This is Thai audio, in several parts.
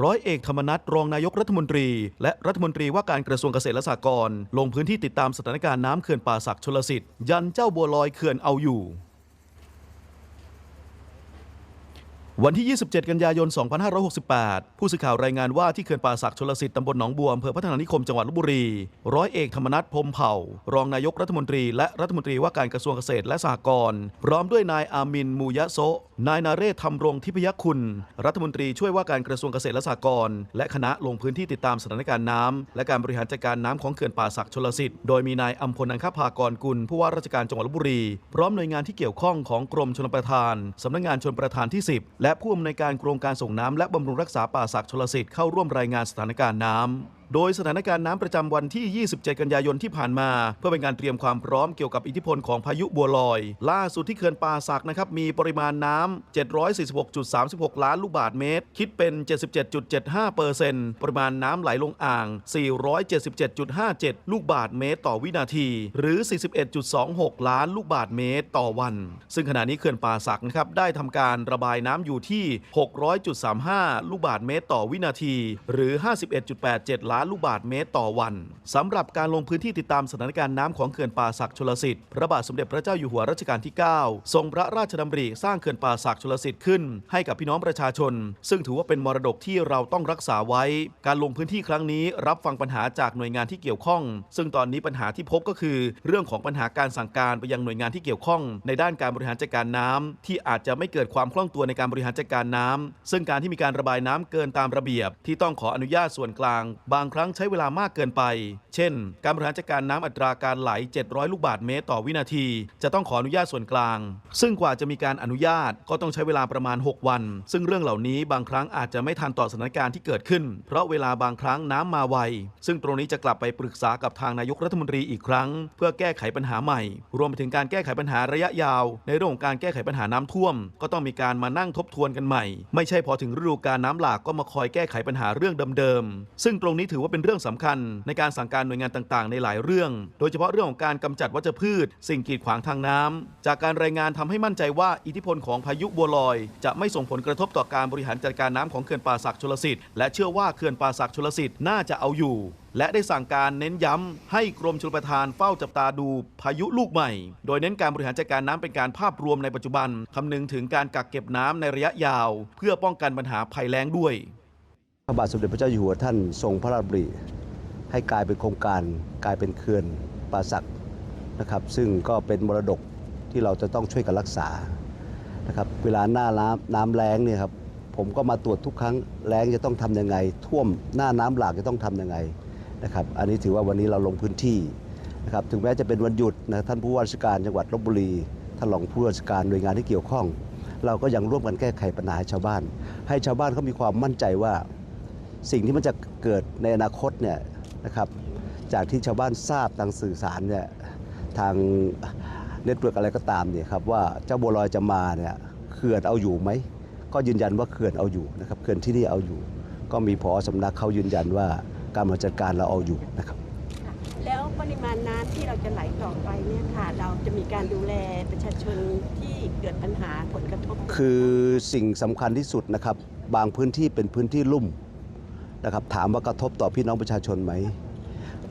ร้อยเอกธรรมนัฐรองนายกรัฐมนตรี และรัฐมนตรีว่าการกระทรวงเกษตรและสหกรณ์ลงพื้นที่ติดตามสถานการณ์น้ำเขื่อนป่าสักชลสิทธิ์ยันเจ้าบัวลอยเขื่อนเอาอยู่วันที่ 27 กันยายน 2568 ผู้สื่อข่าวรายงานว่าที่เขื่อนป่าสักชลสิทธิ์ตำบลหนองบัวอำเภอพัฒนานิคมจังหวัดลบบุรี ร้อยเอกธรรมนัฐพรมเผ่า รองนายกรัฐมนตรี และรัฐมนตรีว่าการกระทรวงเกษตรและสหกรณ์ พร้อมด้วยนายอามินมูยะโซ นายนาเรศธรรมรงทิพยคุณ รัฐมนตรีช่วยว่าการกระทรวงเกษตรและสหกรณ์และคณะลงพื้นที่ติดตามสถานการณ์น้ำและการบริหารจัดการน้ำของเขื่อนป่าสักชลสิทธิ์โดยมีนายอัมพลอังคภากรกุลผู้ว่าราชการจังหวัดลบบุรี พร้อมหน่วยงานที่เกี่ยวข้องของกรมชลประทานสำนักงานชลประทานที่ 10 และผู้อำนวยการโครงการส่งน้ำและบำรุงรักษาป่าสักชลสิทธิ์เข้าร่วมรายงานสถานการณ์น้ำ โดยสถานการณ์น้ำประจำวันที่ 27 กันยายนที่ผ่านมา เพื่อเป็นการเตรียมความพร้อมเกี่ยวกับอิทธิพลของพายุบัวลอย ล่าสุดที่เขื่อนป่าสักนะครับมีปริมาณน้ำ746.36 ล้านลูกบาศก์เมตร คิดเป็น 77.75เปอร์เซ็นต์ปริมาณน้ำไหลลงอ่าง 477.57 ลูกบาศก์เมตร ต่อวินาที หรือ 41.26 ล้านลูกบาศก์เมตรต่อวัน ซึ่งขณะนี้เขื่อนป่าสักนะครับได้ทำการระบายน้ำอยู่ที่ 600.35 ลูกบาศก์เมตร ต่อวินาที หรือ 51.87 ล้านลูกบาศก์เมตรต่อวันสำหรับการลงพื้นที่ติดตามสถานการณ์น้ำของเขื่อนป่าสักชลสิทธิ์พระบาทสมเด็จพระเจ้าอยู่หัวรัชกาลที่ 9 ทรงพระราชดำริสร้างเขื่อนป่าสักชลสิทธิ์ขึ้น ให้กับพี่น้องประชาชน ซึ่งถือว่าเป็นมรดกที่เราต้องรักษาไว้ การลงพื้นที่ครั้งนี้รับฟังปัญหาจากหน่วยงานที่เกี่ยวข้อง ซึ่งตอนนี้ปัญหาที่พบก็คือ เรื่องของปัญหาการสั่งการไปยังหน่วยงานที่เกี่ยวข้อง ในด้านการบริหารจัดการน้ำที่อาจจะไม่เกิดความคล่องตัวในการบริหารจัดการน้ำซึ่งการที่มีการระบายน้ำเกินตามระเบียบ ที่ต้องขออนุญาตส่วนกลาง บางครั้งใช้เวลามากเกินไป เช่น การบริหารจัดการน้ำอัตราการไหล 700 ลูกบาศก์เมตรต่อวินาที จะต้องขออนุญาตส่วนกลาง ซึ่งกว่าจะมีการอนุญาตก็ต้องใช้เวลาประมาณ 6 วัน ซึ่งเรื่องเหล่านี้บางครั้งอาจจะไม่ทันต่อสถานการณ์ที่เกิดขึ้น เพราะเวลาบางครั้งน้ำมาไว ซึ่งตรงนี้จะกลับไปปรึกษากับทางนายกรัฐมนตรีอีกครั้ง เพื่อแก้ไขปัญหาใหม่ รวมไปถึงการแก้ไขปัญหาระยะยาว ในเรื่องของการแก้ไขปัญหาน้ำท่วม ก็ต้องมีการมานั่งทบทวนกันใหม่ ไม่ใช่พอถึงฤดูกาลน้ำหลากก็มาคอยแก้ไขปัญหาเรื่องเดิมๆซึ่งตรงนี้ถือว่าเป็นเรื่องสำคัญ ในการสั่งการหน่วยงานต่างๆ ในหลายเรื่อง โดยเฉพาะเรื่องของการกำจัดวัชพืช สิ่งกีดขวางทางน้ำจากการรายงานทำให้มั่นใจว่าอิทธิพลของพายุบัวลอย จะไม่ส่งผลกระทบต่อการบริหารจัดการน้ำของเขื่อนป่าสักชลสิทธิ์และเชื่อว่าเขื่อนป่าสักชลสิทธิ์น่าจะเอาอยู่ และได้สั่งการเน้นย้ำให้กรมชลประทานเฝ้าจับตาดูพายุลูกใหม่ โดยเน้นการบริหารจัดการน้ำเป็นการภาพรวมในปัจจุบันคำนึงถึงการกักเก็บน้ำในระยะยาว เพื่อป้องกันปัญหาภัยแล้งด้วย พระบาทสมเด็จพระเจ้าอยู่หัวท่านทรงพระราชดำริให้กลายเป็นโครงการกลายเป็นเขื่อนป่าสักนะครับซึ่งก็เป็นมรดกที่เราจะต้องช่วยกันรักษานะครับเวลาหน้าน้ำน้ำแล้งเนี่ยครับผมก็มาตรวจทุกครั้งแล้งจะต้องทำยังไง ท่วมหน้าน้ำหลากจะต้องทำยังไงนะครับอันนี้ถือว่าวันนี้เราลงพื้นที่นะครับถึงแม้จะเป็นวันหยุดนะท่านผู้ว่าราชการจังหวัดลบบุรีท่านรองผู้ว่าราชการหน่วยงานที่เกี่ยวข้อง เราก็ยังร่วมกันแก้ไขปัญหาให้ชาวบ้าน ให้ชาวบ้านเขามีความมั่นใจว่า สิ่งที่มันจะเกิดในอนาคตเนี่ยนะครับจากที่ชาวบ้านทราบทางสื่อสารเนี่ยทางเน็ตเวิร์กอะไรก็ตามเนี่ยครับว่าเจ้าบัวลอยจะมาเนี่ยเขื่อนเอาอยู่ไหมก็ยืนยันว่าเขื่อนเอาอยู่นะครับเขื่อนที่นี่เอาอยู่ ก็มีพอสำนักเขายืนยันว่าการบริหารจัดการเราเอาอยู่นะครับ แล้วปริมาณน้ำที่เราจะไหลต่อไปเนี่ยค่ะเราจะมีการดูแลประชาชนที่เกิดปัญหาผลกระทบ คือสิ่งสำคัญที่สุดนะครับ บางพื้นที่เป็นพื้นที่ลุ่ม นะครับถามว่ากระทบต่อพี่น้องประชาชนไหม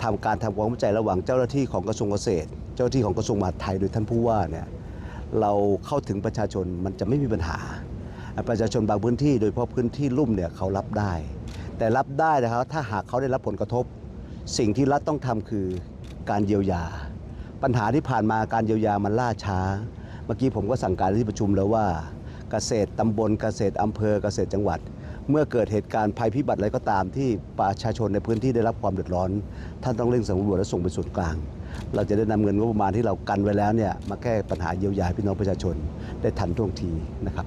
ทำการทำความเข้าใจระหว่างเจ้าหน้าที่ของกระทรวงเกษตร เจ้าหน้าที่ของกระทรวงมหาดไทยโดยท่านผู้ว่าเนี่ยเราเข้าถึงประชาชนมันจะไม่มีปัญหา ประชาชนบางพื้นที่โดยเฉพาะพื้นที่ลุ่มเนี่ยเขารับได้ แต่รับได้นะครับถ้าหากเขาได้รับผลกระทบ สิ่งที่รัฐต้องทำคือการเยียวยา ปัญหาที่ผ่านมาการเยียวยามันล่าช้า เมื่อกี้ผมก็สั่งการที่ประชุมแล้วว่า เกษตรตำบลเกษตรอำเภอเกษตรจังหวัด เมื่อเกิดเหตุการณ์ภัยพิบัติอะไรก็ตามที่ประชาชนในพื้นที่ได้รับความเดือดร้อน ท่านต้องเร่งสำรวจและส่งไปส่วนกลาง เราจะได้นำเงินงบประมาณที่เรากันไว้แล้วเนี่ยมาแก้ปัญหาเยียวยาพี่น้องประชาชนได้ทันท่วงทีนะครับ